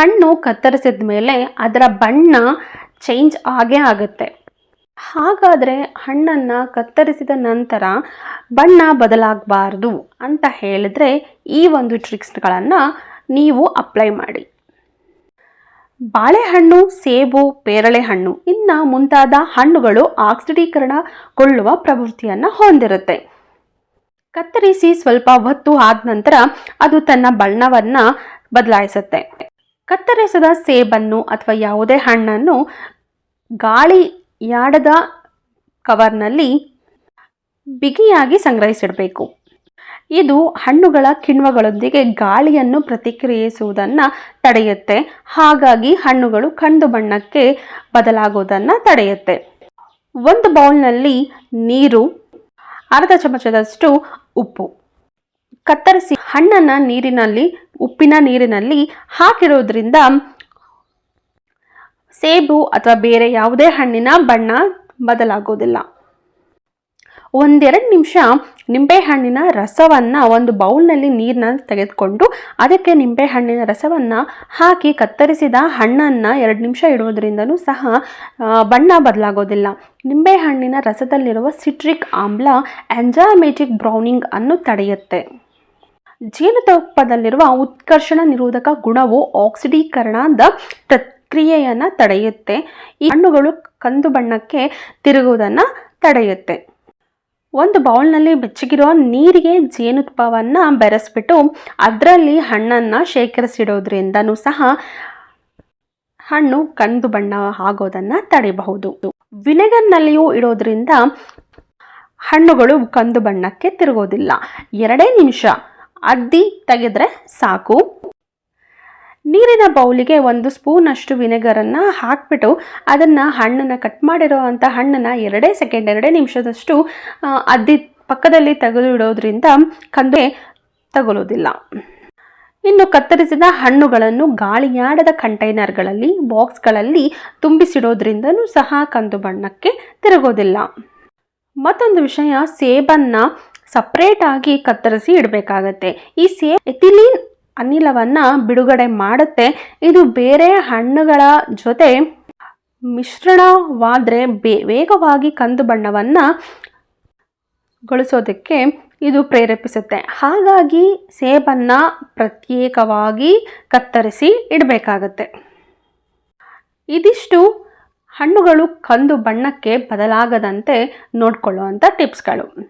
ಹಣ್ಣು ಕತ್ತರಿಸಿದ ಮೇಲೆ ಅದರ ಬಣ್ಣ ಚೇಂಜ್ ಆಗೇ ಆಗುತ್ತೆ. ಹಾಗಾದರೆ ಹಣ್ಣನ್ನು ಕತ್ತರಿಸಿದ ನಂತರ ಬಣ್ಣ ಬದಲಾಗಬಾರ್ದು ಅಂತ ಹೇಳಿದ್ರೆ ಈ ಒಂದು ಟ್ರಿಕ್ಸ್ಗಳನ್ನು ನೀವು ಅಪ್ಲೈ ಮಾಡಿ. ಬಾಳೆಹಣ್ಣು, ಸೇಬು ಪೇರಳೆ ಹಣ್ಣು ಇನ್ನು ಮುಂತಾದ ಹಣ್ಣುಗಳು ಆಕ್ಸಿಡೀಕರಣಗೊಳ್ಳುವ ಪ್ರವೃತ್ತಿಯನ್ನು ಹೊಂದಿರುತ್ತೆ. ಕತ್ತರಿಸಿ ಸ್ವಲ್ಪ ಹೊತ್ತು ಆದ ನಂತರ ಅದು ತನ್ನ ಬಣ್ಣವನ್ನು ಬದಲಾಯಿಸುತ್ತೆ. ಕತ್ತರಿಸಿದ ಸೇಬನ್ನು ಅಥವಾ ಯಾವುದೇ ಹಣ್ಣನ್ನು ಗಾಳಿಯಾಡದ ಕವರ್ನಲ್ಲಿ ಬಿಗಿಯಾಗಿ ಸಂಗ್ರಹಿಸಿಡಬೇಕು. ಇದು ಹಣ್ಣುಗಳ ಕಿಣ್ವಗಳೊಂದಿಗೆ ಗಾಳಿಯನ್ನು ಪ್ರತಿಕ್ರಿಯಿಸುವುದನ್ನು ತಡೆಯುತ್ತೆ. ಹಾಗಾಗಿ ಹಣ್ಣುಗಳು ಕಂದು ಬಣ್ಣಕ್ಕೆ ಬದಲಾಗುವುದನ್ನು ತಡೆಯುತ್ತೆ. ಒಂದು ಬೌಲ್ನಲ್ಲಿ ನೀರು, ಅರ್ಧ ಚಮಚದಷ್ಟು ಉಪ್ಪು. ಕತ್ತರಿಸಿ ಹಣ್ಣನ್ನು ನೀರಿನಲ್ಲಿ ಉಪ್ಪಿನ ನೀರಿನಲ್ಲಿ ಹಾಕಿರೋದ್ರಿಂದ ಸೇಬು ಅಥವಾ ಬೇರೆ ಯಾವುದೇ ಹಣ್ಣಿನ ಬಣ್ಣ ಬದಲಾಗೋದಿಲ್ಲ. ಒಂದೆರಡು ನಿಮಿಷ ನಿಂಬೆಹಣ್ಣಿನ ರಸವನ್ನು ಒಂದು ಬೌಲ್ನಲ್ಲಿ ನೀರನ್ನ ತೆಗೆದುಕೊಂಡು ಅದಕ್ಕೆ ನಿಂಬೆಹಣ್ಣಿನ ರಸವನ್ನು ಹಾಕಿ ಕತ್ತರಿಸಿದ ಹಣ್ಣನ್ನು ಎರಡು ನಿಮಿಷ ಇಡುವುದರಿಂದನೂ ಸಹ ಬಣ್ಣ ಬದಲಾಗೋದಿಲ್ಲ. ನಿಂಬೆಹಣ್ಣಿನ ರಸದಲ್ಲಿರುವ ಸಿಟ್ರಿಕ್ ಆಮ್ಲ ಎಂಜಾಮೆಟಿಕ್ ಬ್ರೌನಿಂಗ್ ಅನ್ನು ತಡೆಯುತ್ತೆ. ಜೇನುತುಪ್ಪದಲ್ಲಿರುವ ಉತ್ಕರ್ಷಣ ನಿರೋಧಕ ಗುಣವು ಆಕ್ಸಿಡೀಕರಣದ ಪ್ರಕ್ರಿಯೆಯನ್ನು ತಡೆಯುತ್ತೆ. ಈ ಹಣ್ಣುಗಳು ಕಂದು ಬಣ್ಣಕ್ಕೆ ತಿರುಗುವುದನ್ನು ತಡೆಯುತ್ತೆ. ಒಂದು ಬೌಲ್ನಲ್ಲಿ ಬೆಚ್ಚಗಿರೋ ನೀರಿಗೆ ಜೇನುತುಪ್ಪವನ್ನು ಬೆರೆಸ್ಬಿಟ್ಟು ಅದರಲ್ಲಿ ಹಣ್ಣನ್ನು ಶೇಖರಿಸಿಡೋದ್ರಿಂದನೂ ಸಹ ಹಣ್ಣು ಕಂದು ಬಣ್ಣ ಆಗೋದನ್ನು ತಡೆಯಬಹುದು ವಿನೆಗರ್ನಲ್ಲಿಯೂ ಇಡೋದ್ರಿಂದ ಹಣ್ಣುಗಳು ಕಂದು ಬಣ್ಣಕ್ಕೆ ತಿರುಗೋದಿಲ್ಲ. ಎರಡೇ ನಿಮಿಷ ಅದ್ದಿ ತೆಗೆದ್ರೆ ಸಾಕು. ನೀರಿನ ಬೌಲಿಗೆ ಒಂದು ಸ್ಪೂನಷ್ಟು ವಿನೆಗರನ್ನು ಹಾಕಿಬಿಟ್ಟು ಅದನ್ನು ಹಣ್ಣನ್ನು ಕಟ್ ಮಾಡಿರೋ ಅಂಥ ಹಣ್ಣನ್ನು ಎರಡೇ ಸೆಕೆಂಡ್, ಎರಡೇ ನಿಮಿಷದಷ್ಟು ಅದ್ದಿ ಪಕ್ಕದಲ್ಲಿ ತೆಗೆದು ಇಡೋದ್ರಿಂದ ಕಂದೆ ತಗೊಳ್ಳೋದಿಲ್ಲ ಇನ್ನು ಕತ್ತರಿಸಿದ ಹಣ್ಣುಗಳನ್ನು ಗಾಳಿಯಾಡದ ಕಂಟೈನರ್ಗಳಲ್ಲಿ, ಬಾಕ್ಸ್ಗಳಲ್ಲಿ ತುಂಬಿಸಿಡೋದ್ರಿಂದನೂ ಸಹ ಕಂದು ಬಣ್ಣಕ್ಕೆ ತಿರುಗೋದಿಲ್ಲ. ಮತ್ತೊಂದು ವಿಷಯ, ಸೇಬನ್ನು ಸಪ್ರೇಟಾಗಿ ಕತ್ತರಿಸಿ ಇಡಬೇಕಾಗತ್ತೆ. ಈ ಸೇಮ್ ಎಥಿಲೀನ್ ಅನಿಲವನ್ನು ಬಿಡುಗಡೆ ಮಾಡುತ್ತೆ. ಇದು ಬೇರೆ ಹಣ್ಣುಗಳ ಜೊತೆ ಮಿಶ್ರಣವಾದರೆ ಬೇ ವೇಗವಾಗಿ ಕಂದು ಬಣ್ಣವನ್ನು ಗೊಳಿಸೋದಕ್ಕೆ ಇದು ಪ್ರೇರೇಪಿಸುತ್ತೆ. ಹಾಗಾಗಿ ಸೇಬನ್ನು ಪ್ರತ್ಯೇಕವಾಗಿ ಕತ್ತರಿಸಿ ಇಡಬೇಕಾಗತ್ತೆ. ಇದಿಷ್ಟು ಹಣ್ಣುಗಳು ಕಂದು ಬಣ್ಣಕ್ಕೆ ಬದಲಾಗದಂತೆ ನೋಡಿಕೊಳ್ಳುವಂಥ ಟಿಪ್ಸ್ಗಳು